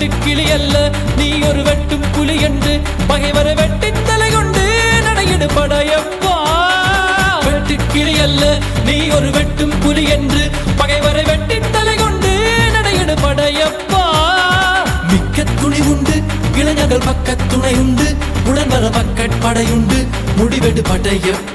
வெட்டு கிளி அல்ல நீ ஒரு வெட்டும் புலி என்று பகைவரை வெட்டி தலை கொண்டு நடையிடு படையப்பா. வெட்டு கிளி அல்ல நீ ஒரு வெட்டும் புலி என்று பகைவரை வெட்டி தலை கொண்டு நடையிடு படையப்பா. மிக்க துணி உண்டு இளைஞர்கள் பக்க துணை உண்டு உடன் வர பக்கட் படையுண்டு முடிவெடு படையப்பா.